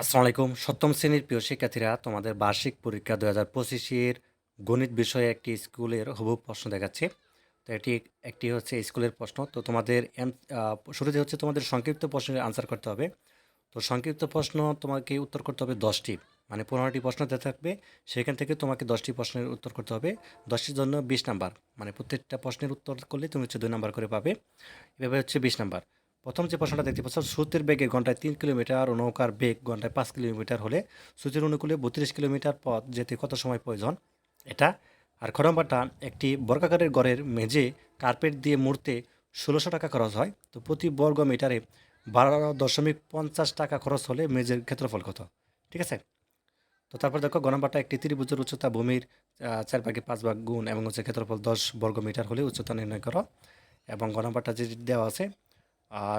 আসসালামু আলাইকুম। সপ্তম শ্রেণির প্রিয় শিক্ষার্থীরা, তোমাদের বার্ষিক পরীক্ষা দু হাজার পঁচিশের গণিত বিষয়ে একটি স্কুলের হুবহু প্রশ্ন দেখাচ্ছে। তো এটি একটি হচ্ছে স্কুলের প্রশ্ন। তো তোমাদের শুরুতে হচ্ছে তোমাদের সংক্ষিপ্ত প্রশ্নের আনসার করতে হবে। তো সংক্ষিপ্ত প্রশ্ন তোমাকে উত্তর করতে হবে দশটি মানে পনেরোটি প্রশ্ন দেওয়া থাকবে। সেখান থেকে তোমাকে দশটি প্রশ্নের উত্তর করতে হবে। দশটির জন্য বিশ নাম্বার মানে প্রত্যেকটা প্রশ্নের উত্তর করলে তুমি হচ্ছে দুই নাম্বার করে পাবে। এভাবে হচ্ছে বিশ নাম্বার। প্রথম যে প্রশ্নটা দেখতে পাচ্ছ স্রোতের বেগে ঘন্টায় তিন কিলোমিটার ও নৌকার বেগ ঘন্টায় পাঁচ কিলোমিটার হলে স্রোতের অনুকূলে বত্রিশ কিলোমিটার পথ যেতে কত সময় প্রয়োজন? এটা। আর খ একটি বর্গাকারের গড়ের মেঝে কার্পেট দিয়ে মুড়তে ষোলোশো টাকা খরচ হয়। তো প্রতি বর্গ মিটারে বারো দশমিক পঞ্চাশ টাকা খরচ হলে মেঝের ক্ষেত্রফল কত? ঠিক আছে? তো তারপর দেখো, গ নম্বরটা, একটি ত্রিভুজের উচ্চতা ভূমির চার ভাগে পাঁচ ভাগ গুণ এবং হচ্ছে ক্ষেত্রফল দশ বর্গ মিটার হলে উচ্চতা নির্ণয় করো। এবং গ নম্বরটা যে দেওয়া আছে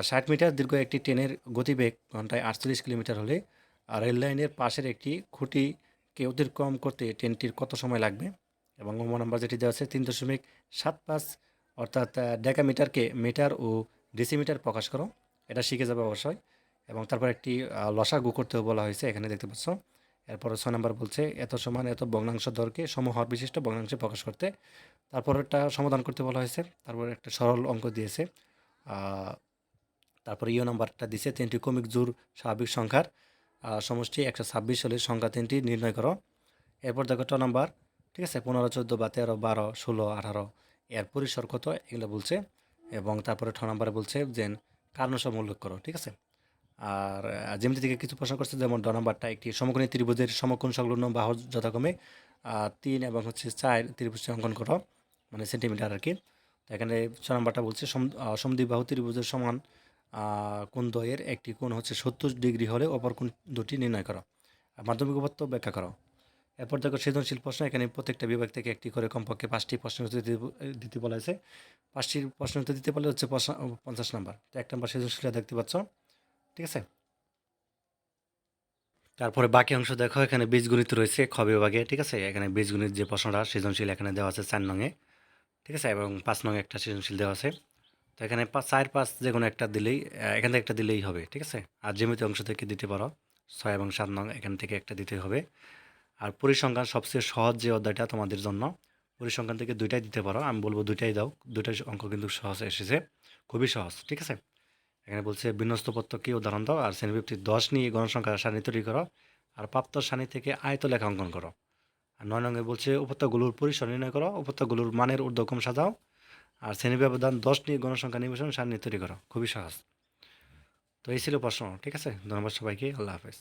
ষাট মিটার দীর্ঘ একটি ট্রেনের গতিবেগ ঘন্টায় আটচল্লিশ কিলোমিটার হলে আর রেল লাইনের পাশের একটি খুঁটিকে অতিক্রম করতে ট্রেনটির কত সময় লাগবে? এবং নম্বর নাম্বার যেটি দেওয়া আছে তিন দশমিক সাত পাঁচ অর্থাৎ ডেকা মিটারকে মিটার ও ডেসিমিটার প্রকাশ করো। এটা শিখে যাবে অবশ্যই। এবং তারপর একটি আহ, লসাগু করতেও বলা হয়েছে এখানে দেখতে পাচ্ছ। এরপর ছয় নম্বর বলছে এত সমান এত ভগ্নাংশ দরকে সমহর বিশিষ্ট ভগ্নাংশে প্রকাশ করতে। তারপর একটা সমাধান করতে বলা হয়েছে। তারপর একটা সরল অঙ্ক দিয়েছে। তারপর ইও নাম্বারটা দিছে তিনটি কমিক জোর স্বাভাবিক সংখ্যার। সমষ্টি একশো ছাব্বিশ হলে সংখ্যা তিনটি নির্ণয় করো। এরপর দেখো ট নাম্বার ঠিক আছে? পনেরো চোদ্দ বা তেরো বারো ষোলো আঠারো এর পরিসর কত? এগুলো বলছে। এবং তারপরে ঠ নাম্বারে বলছে যে কারণ সব উল্লেখ করো ঠিক আছে? আর যেমনি থেকে কিছু প্রশ্ন করছে যেমন ড নাম্বারটা একটি সমকোণী ত্রিভুজের সমকোণ সংলগ্ন বাহু যথাক্রমে তিন এবং হচ্ছে চার ত্রিভুজটি অঙ্কন করো মানে সেন্টিমিটার আর কি। তো এখানে ছ নাম্বারটা বলছে সম- আহ, সমদ্বিবাহু ত্রিভুজের সমান আহ, কোণ দ্বয়ের একটি কোণ হচ্ছে সত্তর ডিগ্রি হলে অপর কোণ দুটি নির্ণয় করো। মাধ্যমিক উপত্য ব্যাখ্যা করো। এরপর দেখো সৃজনশীল প্রশ্ন এখানে প্রত্যেকটা বিভাগ থেকে একটি করে কমপক্ষে পাঁচটি প্রশ্নের উত্তর দিতে বলা হয়েছে পাঁচটি প্রশ্নের উত্তর দিতে পারলে হচ্ছে পঞ্চাশ নাম্বার। তো এক নম্বর সৃজনশীলতা দেখতে পাচ্ছ। ঠিক আছে? তারপরে বাকি অংশ দেখো এখানে বীজগণিত রয়েছে খ বিভাগে। ঠিক আছে? এখানে বীজগণিত যে প্রশ্নটা সৃজনশীল এখানে দেওয়া আছে চার নঙে ঠিক আছে? এবং পাঁচ নঙে একটা সৃজনশীল দেওয়া আছে। তো এখানে চার পাঁচ যে কোনো একটা দিলেই এখান থেকে একটা দিলেই হবে, ঠিক আছে? আর জ্যামিতি অংশ থেকে দিতে পারো। ছয় এবং সাত নং এখান থেকে একটা দিতে হবে। আর পরিসংখ্যান সবচেয়ে সহজ যে অধ্যায়টা তোমাদের জন্য, পরিসংখ্যান থেকে দুইটাই দিতে পারো। আমি বলব দুইটাই দাও দুইটাই অঙ্ক কিন্তু সহজ এসেছে, খুবই সহজ, ঠিক আছে? এখানে বলছে বিন্যস্ত কি উদাহরণ দাও, আর শ্রেণীভিত্তিক দশ নিয়ে গণসংখ্যা সারণী তৈরি করো, আর প্রাপ্ত সারণী থেকে আয়ত লেখা অঙ্কন করো। আর নয় নঙ্গে বলছে উপত্যকাগুলোর পরিসর নির্ণয় করো উপত্যগুলোর মানের ঊর্ধ্বক্রম সাজাও আর শ্রেণি ব্যবধান দশ নিয়ে গণসংখ্যা নিবেশন নিয়ে তৈরি করো। খুবই সহজ। তো এই ছিল প্রশ্ন। ঠিক আছে? ধন্যবাদ সবাইকে। আল্লাহ হাফেজ।